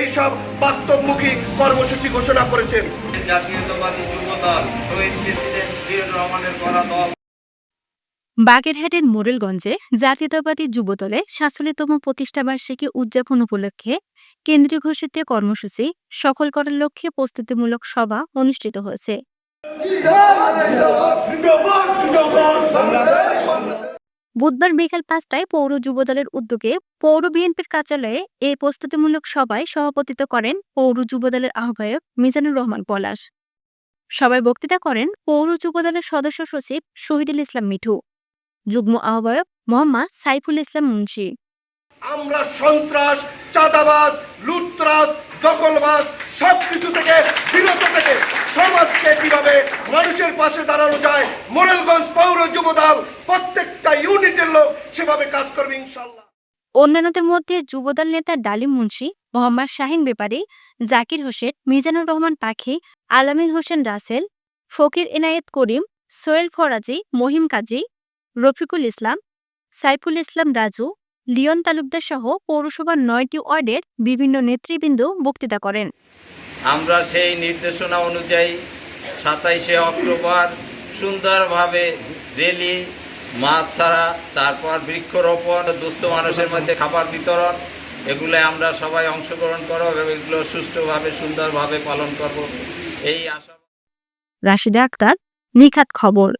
এইসব বাস্তবমুখী কর্মসূচি ঘোষণা করেছেন। জাতীয়তাবাদী যুব দল শহীদ প্রেসিডেন্ট জিয়াউর রহমানের করা দল। বাগেরহাটের মোরেলগঞ্জে জাতীয়তাবাদী যুবদলে সাতচল্লিশতম প্রতিষ্ঠাবার্ষিকী উদযাপন উপলক্ষে কেন্দ্রীয় ঘোষিত কর্মসূচি সফল করার লক্ষ্যে প্রস্তুতিমূলক সভা অনুষ্ঠিত হয়েছে। বুধবার বিকাল পাঁচটায় পৌর যুবদলের উদ্যোগে পৌর বিএনপির কার্যালয়ে এই প্রস্তুতিমূলক সভায় সভাপতিত্ব করেন পৌর যুবদলের আহ্বায়ক মিজানুর রহমান পলাশ। সবাই বক্তৃতা করেন পৌর যুবদলের সদস্য সচিব শহীদুল ইসলাম মিঠু, যুগ্ম আহ্বায়ক মোহাম্মদ সাইফুল ইসলাম মুন্সি। আমরা সন্ত্রাস, চাঁদাবাজ লুটতরাজ দখলবাজ সবকিছু মানুষের পাশে দাঁড়ানো যায়। মোরেলগঞ্জ পৌর যুবদল প্রত্যেকটা ইউনিটের লোক সেভাবে কাজ করবে ইনশাল্লাহ। অন্যান্যদের মধ্যে যুবদল নেতা ডালিম মুন্সি মোহাম্মদ শাহিন বেপারী জাকির হোসেন মিজানুর রহমান পাখি আলামিন হোসেন রাসেল ফকির এনায়েত করিম সোয়েল ফরাজি মহিম কাজী রফিকুল ইসলাম সাইফুল ইসলাম রাজু লিয়ন তালুকদার সহ পৌরসভার নয়টি ওয়ার্ডের বিভিন্ন নেতৃবৃন্দ বক্তৃতা করেন। আমরা সেই নির্দেশনা অনুযায়ী সাতাইশে অক্টোবর সুন্দরভাবে রেলি, মাছ ছাড়া, তারপর বৃক্ষরোপণ, দুস্থ মানুষের মধ্যে খাবার বিতরণ এগুলো আমরা সবাই অংশগ্রহণ করব এবং এগুলো সুষ্ঠুভাবে, সুন্দরভাবে পালন করব। এই আশা রাশিদা আক্তার, নিখাত খবর।